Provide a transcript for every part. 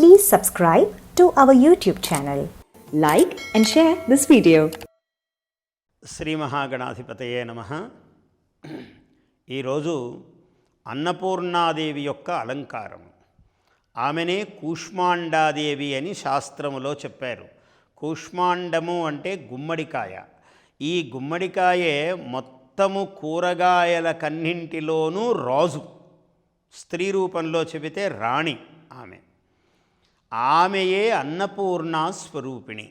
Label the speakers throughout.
Speaker 1: Please subscribe to our YouTube channel.
Speaker 2: Like and share this video.
Speaker 3: Shri మహాగణాధిపతయే నమ ఈరోజు అన్నపూర్ణాదేవి యొక్క అలంకారం. ఆమెనే కూష్మాండాదేవి అని శాస్త్రములో చెప్పారు. కూష్మాండము అంటే గుమ్మడికాయ. ఈ గుమ్మడికాయే మొత్తము కూరగాయల కన్నింటిలోనూ రాజు. స్త్రీ రూపంలో చెబితే రాణి ఆమె. ఆమెయే అన్నపూర్ణ స్వరూపిణి.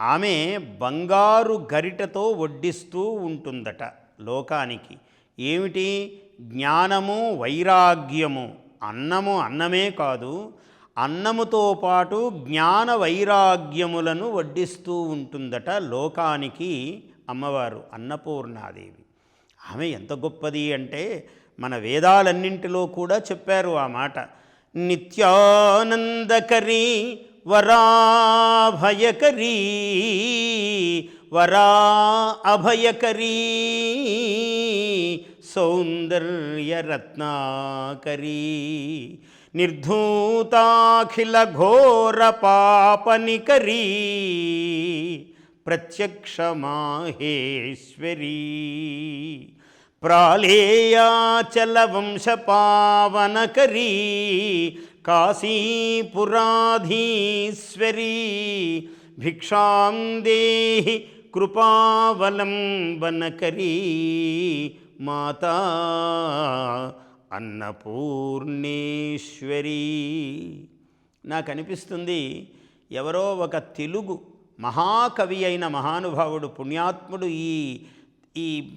Speaker 3: ఆమె బంగారు గరిటతో వడ్డిస్తూ ఉంటుందట లోకానికి. ఏమిటి? జ్ఞానము వైరాగ్యము. అన్నము అన్నమే కాదు అన్నముతో పాటు జ్ఞాన వైరాగ్యములను వడ్డిస్తూ ఉంటుందట లోకానికి అమ్మవారు అన్నపూర్ణాదేవి. ఆమె ఎంత గొప్పది అంటే మన వేదాలన్నింటిలో కూడా చెప్పారు ఆ మాట. నిత్యానందకరీ వరాభయకరీ వరా అభయకరీ సౌందర్యరత్నాకరీ నిర్ధూతాఖిల ఘోర పాపనికరీ ప్రత్యక్ష మాహేశ్వరీ కాశీపురాధీశ్వరీ భిక్షాం దేహి కృపావలంబనకరీ మాతా అన్నపూర్ణేశ్వరీ. నాకు అనిపిస్తుంది ఎవరో ఒక తెలుగు మహాకవి అయిన మహానుభావుడు పుణ్యాత్ముడు ఈ ఈ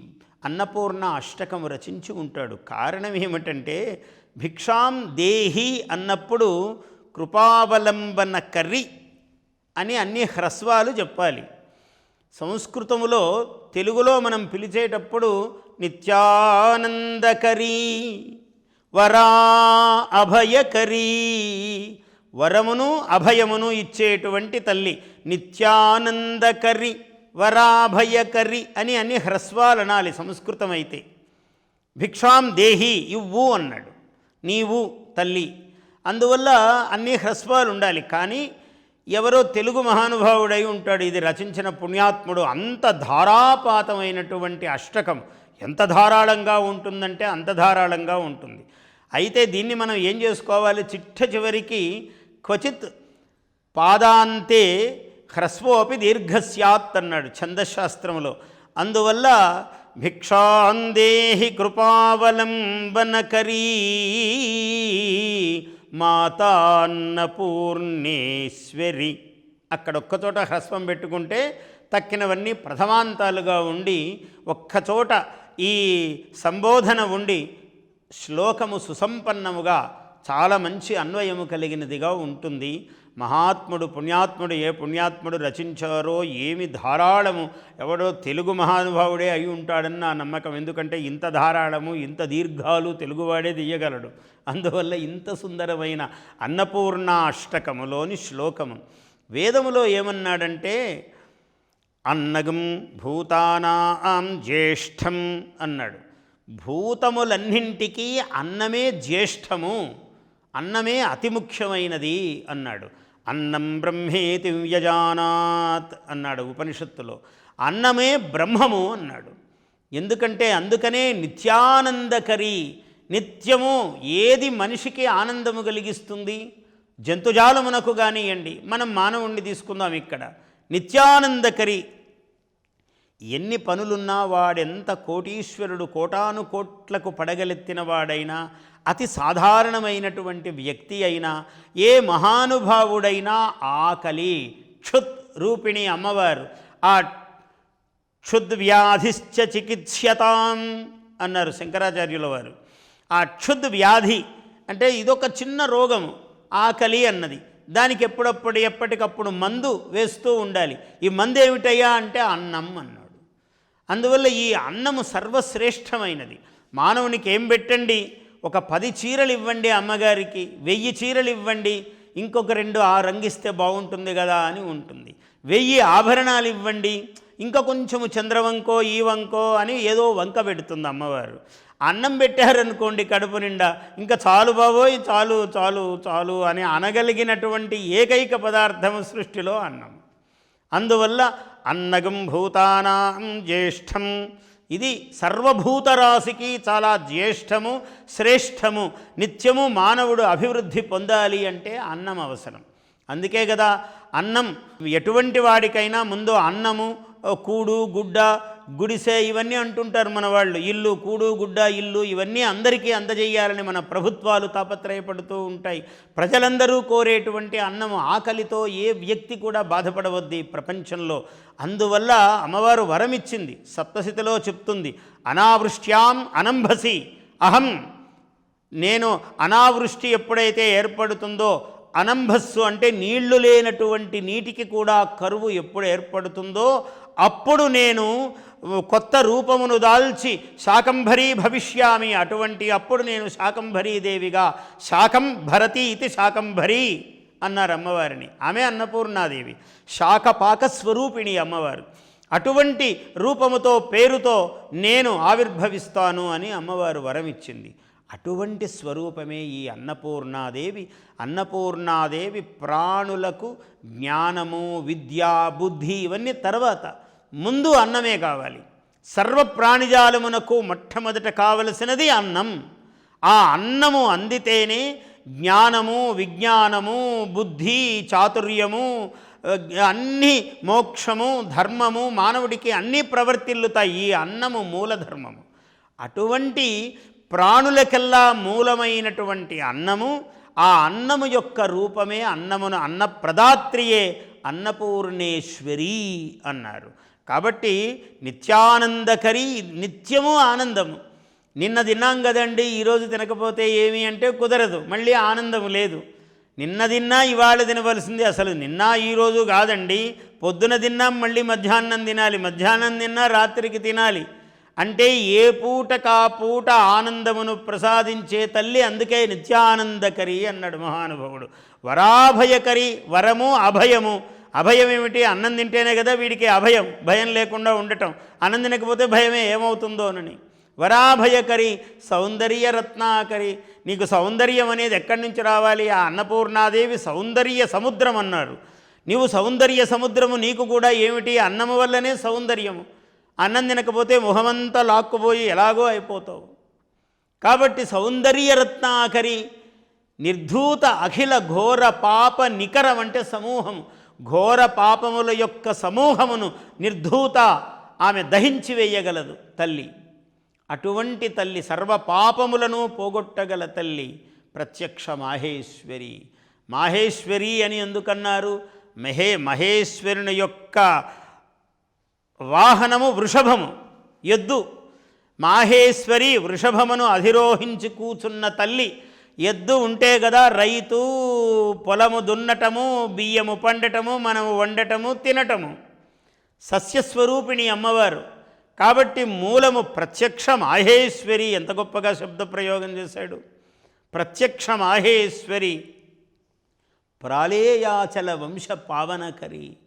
Speaker 3: అన్నపూర్ణ అష్టకం రచించి ఉంటాడు. కారణం ఏమిటంటే భిక్షాం దేహి అన్నప్పుడు కృపావలంబన కర్రి అని అన్ని హ్రస్వాలు చెప్పాలి. సంస్కృతములో తెలుగులో మనం పిలిచేటప్పుడు నిత్యానందకరీ వరా అభయకరీ వరమును అభయమును ఇచ్చేటువంటి తల్లి నిత్యానందకరి. వరాభయకరి అని అన్ని హ్రస్వాలు అనాలి సంస్కృతం అయితే భిక్షాం దేహి ఇవ్వు అన్నాడు. నీవు తల్లి. అందువల్ల అన్ని హ్రస్వాలు ఉండాలి కానీ ఎవరో తెలుగు మహానుభావుడై ఉంటాడు. ఇది రచించిన పుణ్యాత్ముడు. అంత ధారాపాతమైనటువంటి అష్టకం. ఎంత ధారాళంగా ఉంటుందంటే అంత ధారాళంగా ఉంటుంది. అయితే దీన్ని మనం ఏం చేసుకోవాలి? చిట్ట చివరికి క్వచిత్ పాదాంతే హ్రస్వోపి దీర్ఘస్యాత్ అన్నాడు ఛందశాస్త్రంలో అందువల్ల భిక్షాందేహి కృపావలంబనకరీ మాతాన్నపూర్ణేశ్వరి. అక్కడ ఒక్కచోట హ్రస్వం పెట్టుకుంటే తక్కినవన్నీ ప్రథమాంతాలుగా ఉండి ఒక్కచోట ఈ సంబోధన ఉండి శ్లోకము సుసంపన్నముగా చాలా మంచి అన్వయము కలిగినదిగా ఉంటుంది. మహాత్ముడు పుణ్యాత్ముడు ఏ పుణ్యాత్ముడు రచించారో ఏమి ధారాళము ఎవడో తెలుగు మహానుభావుడే అయి ఉంటాడని నా నమ్మకం. ఎందుకంటే ఇంత ధారాళము ఇంత దీర్ఘాలు తెలుగువాడే తీయగలడు అందువల్ల ఇంత సుందరమైన అన్నపూర్ణ అష్టకములోని శ్లోకము. వేదములో ఏమన్నాడంటే అన్నగం భూతానాం జ్యేష్ఠం అన్నాడు. భూతములన్నింటికీ అన్నమే జ్యేష్ఠము. అన్నమే అతి ముఖ్యమైనది అన్నాడు. అన్నం బ్రహ్మేతి వ్యజానాత్ అన్నాడు ఉపనిషత్తులో. అన్నమే బ్రహ్మము అన్నాడు. ఎందుకంటే అందుకనే నిత్యానందకరి నిత్యము ఏది మనిషికి ఆనందము కలిగిస్తుంది? జంతుజాలమునకు కానివ్వండి మనం మానవుణ్ణి తీసుకుందాం ఇక్కడ. నిత్యానందకరి. ఎన్ని పనులున్నా వాడెంత కోటీశ్వరుడు కోటాను కోట్లకు పడగలెత్తిన వాడైనా అతి సాధారణమైనటువంటి వ్యక్తి అయినా ఏ మహానుభావుడైనా ఆకలి క్షుత్ రూపిణి అమ్మవారు ఆ క్షుద్వ్యాధిశ్చ చికిత్స్యతాం అన్నారు శంకరాచార్యుల వారు. ఆ క్షుద్ వ్యాధి అంటే ఇదొక చిన్న రోగము ఆకలి అన్నది. దానికి ఎప్పుడప్పుడు ఎప్పటికప్పుడు మందు వేస్తూ ఉండాలి. ఈ మందు ఏమిటయ్యా అంటే అన్నం అన్నాడు. అందువల్ల ఈ అన్నము సర్వశ్రేష్టమైనది. మానవునికి ఏం పెట్టండి? ఒక పది చీరలు ఇవ్వండి అమ్మగారికి వెయ్యి చీరలు ఇవ్వండి ఇంకొక రెండు ఆ రంగిస్తే బాగుంటుంది కదా అని ఉంటుంది. వెయ్యి ఆభరణాలు ఇవ్వండి ఇంకా కొంచెము చంద్రవంకో ఈ వంకో అని ఏదో వంక పెడుతుంది అమ్మవారు. అన్నం పెట్టారనుకోండి కడుపు నిండా ఇంకా చాలు బాబోయ్ చాలు చాలు చాలు అని అనగలిగినటువంటి ఏకైక పదార్థము సృష్టిలో అన్నం. అందువల్ల అన్నగం భూతానాం జ్యేష్టం ఇది సర్వభూతరాశికి చాలా జ్యేష్టము శ్రేష్టము నిత్యము మానవుడు అభివృద్ధి పొందాలి అంటే అన్నం అవసరం. అందుకే కదా అన్నం ఎటువంటి వాడికైనా ముందు అన్నము కూడు గుడ్డ గుడిసె ఇవన్నీ అంటుంటారు మన వాళ్ళు ఇల్లు కూడు గుడ్డ ఇల్లు ఇవన్నీ అందరికీ అందజేయాలని మన ప్రభుత్వాలు తాపత్రయపడుతూ ఉంటాయి. ప్రజలందరూ కోరేటువంటి అన్నం ఆకలితో ఏ వ్యక్తి కూడా బాధపడవద్ది ప్రపంచంలో. అందువల్ల అమ్మవారు వరం ఇచ్చింది చెప్తుంది అనావృష్ట్యాం అనంభసి అహం నేను అనావృష్టి ఎప్పుడైతే ఏర్పడుతుందో అనంభస్సు అంటే నీళ్ళు లేనటువంటి నీటికి కూడా కరువు ఎప్పుడు ఏర్పడుతుందో అప్పుడు నేను కొత్త రూపమును దాల్చి శాకంభరీ భవిష్యామి. అటువంటి అప్పుడు నేను శాకంభరీదేవిగా శాకం భరతి ఇది శాకంభరీ అన్నారు అమ్మవారిని. ఆమె అన్నపూర్ణాదేవి శాకపాక స్వరూపిణి అమ్మవారు. అటువంటి రూపముతో పేరుతో నేను ఆవిర్భవిస్తాను అని అమ్మవారు వరం ఇచ్చింది అటువంటి స్వరూపమే ఈ అన్నపూర్ణాదేవి. అన్నపూర్ణాదేవి ప్రాణులకు జ్ఞానము విద్య బుద్ధి ఇవన్నీ తర్వాత. ముందు అన్నమే కావాలి. సర్వ ప్రాణిజాలమునకు మొట్టమొదట కావలసినది అన్నం. ఆ అన్నము అందితేనే జ్ఞానము విజ్ఞానము బుద్ధి చాతుర్యము అన్ని మోక్షము ధర్మము మానవుడికి అన్నీ ప్రవర్తిల్లుతాయి. ఈ అన్నము మూలధర్మము అటువంటి ప్రాణులకెల్లా మూలమైనటువంటి అన్నము ఆ అన్నము యొక్క రూపమే అన్నమును అన్న ప్రదాత్రియే అన్నపూర్ణేశ్వరి అన్నారు. కాబట్టి నిత్యానందకరి నిత్యము ఆనందము. నిన్న తిన్నాం కదండి ఈరోజు తినకపోతే ఏమి అంటే కుదరదు మళ్ళీ ఆనందము లేదు. నిన్న తిన్నా ఇవాళ తినవలసింది అసలు నిన్న ఈరోజు కాదండి పొద్దున తిన్నాం మళ్ళీ మధ్యాహ్నం తినాలి మధ్యాహ్నం తిన్నా రాత్రికి తినాలి. అంటే ఏ పూటకా పూట ఆనందమును ప్రసాదించే తల్లి అందుకే నిత్యానందకరి అన్నాడు మహానుభావుడు. వరాభయకరి వరము అభయము. అభయం ఏమిటి? అన్నం తింటేనే కదా వీడికి అభయం భయం లేకుండా ఉండటం. అన్నం తినకపోతే భయమే ఏమవుతుందోనని వరాభయకరి సౌందర్య రత్నాకరి నీకు సౌందర్యం అనేది ఎక్కడి నుంచి రావాలి? ఆ అన్నపూర్ణాదేవి సౌందర్య సముద్రం అన్నారు. నీవు సౌందర్య సముద్రము నీకు కూడా ఏమిటి? అన్నము వల్లనే సౌందర్యము. అన్నం తినకపోతే మొహమంతా లాక్కుపోయి ఎలాగో అయిపోతావు. కాబట్టి సౌందర్య రత్నాకరి నిర్ధూత అఖిల ఘోర పాప నికరం అంటే సమూహము. ఘోర పాపముల యొక్క సమూహమును నిర్ధూత ఆమె దహించి వేయగలదు తల్లి. అటువంటి తల్లి సర్వ పాపములను పోగొట్టగల తల్లి ప్రత్యక్ష మాహేశ్వరి. మాహేశ్వరి అని ఎందుకన్నారు? మహే మహేశ్వరుని యొక్క వాహనము వృషభము. ఎద్దు. మాహేశ్వరి వృషభమును అధిరోహించి కూచున్న తల్లి ఎద్దు ఉంటే కదా రైతు పొలము దున్నటము బియ్యము పండటము మనము వండటము తినటము. సస్యస్వరూపిణి అమ్మవారు. కాబట్టి మూలము ప్రత్యక్ష మాహేశ్వరి ఎంత గొప్పగా శబ్ద ప్రయోగం చేశాడు. ప్రత్యక్ష మాహేశ్వరి ప్రాళేయాచల వంశ పావనకరి.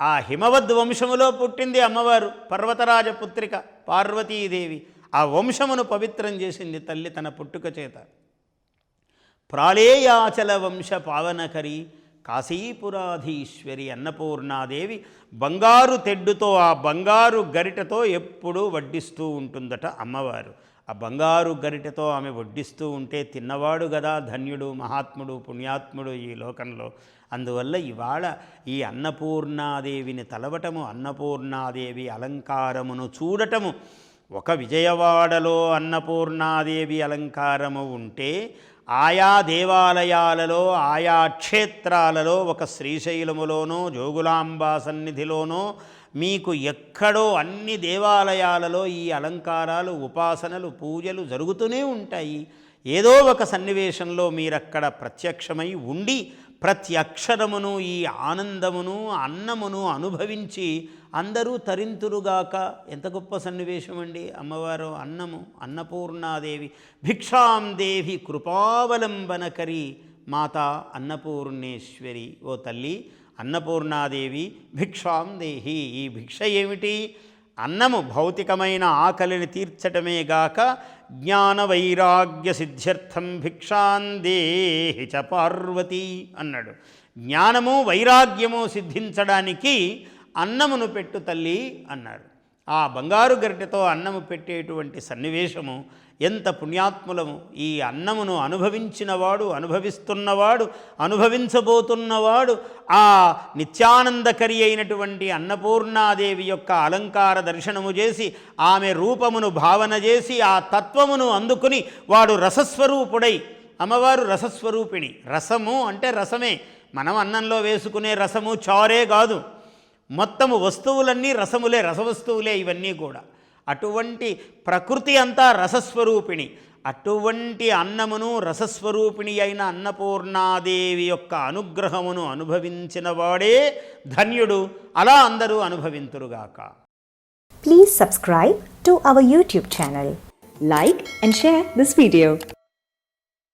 Speaker 3: ఆ హిమవద్ వంశములో పుట్టింది అమ్మవారు పర్వతరాజ పుత్రిక పార్వతీదేవి. ఆ వంశమును పవిత్రం చేసింది తల్లి తన పుట్టుక చేత. ప్రాళేయాచల వంశ పావనకరి కాశీపురాధీశ్వరి అన్నపూర్ణాదేవి బంగారు తెడ్డుతో ఆ బంగారు గరిటతో ఎప్పుడూ వడ్డిస్తూ ఉంటుందట అమ్మవారు. ఆ బంగారు గరిటతో ఆమె వడ్డిస్తూ ఉంటే తిన్నవాడు కదా ధన్యుడు మహాత్ముడు పుణ్యాత్ముడు ఈ లోకంలో. అందువల్ల ఇవాళ ఈ అన్నపూర్ణాదేవిని తలవటము అన్నపూర్ణాదేవి అలంకారమును చూడటము ఒక విజయవాడలో అన్నపూర్ణాదేవి అలంకారము ఉంటే ఆయా దేవాలయాలలో ఆయా క్షేత్రాలలో ఒక శ్రీశైలములోనో జోగులాంబా సన్నిధిలోనో మీకు ఎక్కడో అన్ని దేవాలయాలలో ఈ అలంకారాలు ఉపాసనలు పూజలు జరుగుతూనే ఉంటాయి. ఏదో ఒక సన్నివేశంలో మీరక్కడ ప్రత్యక్షమై ఉండి ప్రతి అక్షరమును ఈ ఆనందమును అన్నమును అనుభవించి అందరూ తరింతురుగాక. ఎంత గొప్ప సన్నివేశం అండి అమ్మవారు అన్నము అన్నపూర్ణాదేవి. భిక్షాం దేవి కృపావలంబనకరి మాత అన్నపూర్ణేశ్వరి. ఓ తల్లి అన్నపూర్ణాదేవి భిక్షాం దేహి. ఈ భిక్ష ఏమిటి? అన్నము భౌతికమైన ఆకలిని తీర్చటమే గాక జ్ఞాన వైరాగ్య సిద్ధ్యర్థం భిక్షాందేహి చ పార్వతి అన్నాడు. జ్ఞానము వైరాగ్యము సిద్ధించడానికి అన్నమును పెట్టు తల్లి అన్నాడు ఆ బంగారు గరిటెతో అన్నము పెట్టేటువంటి సన్నివేశము ఎంత పుణ్యాత్ములము. ఈ అన్నమును అనుభవించినవాడు అనుభవిస్తున్నవాడు అనుభవించబోతున్నవాడు ఆ నిత్యానందకరి అయినటువంటి అన్నపూర్ణాదేవి యొక్క అలంకార దర్శనము చేసి ఆమె రూపమును భావన చేసి ఆ తత్వమును అందుకుని వాడు రసస్వరూపుడై అమ్మవారు రసస్వరూపిణి. రసము అంటే రసమే. మనం అన్నంలో వేసుకునే రసము చారే కాదు. మొత్తము వస్తువులన్నీ రసములే రసవస్తువులే ఇవన్నీ కూడా. అటువంటి ప్రకృతి అంతా రసస్వరూపిణి. అటువంటి అన్నమును రసస్వరూపిణి అయిన అన్నపూర్ణాదేవి యొక్క అనుగ్రహమును అనుభవించిన వాడే ధన్యుడు. అలా అందరూ అనుభవింతురుగాక
Speaker 1: please subscribe to our YouTube channel
Speaker 2: like and share this video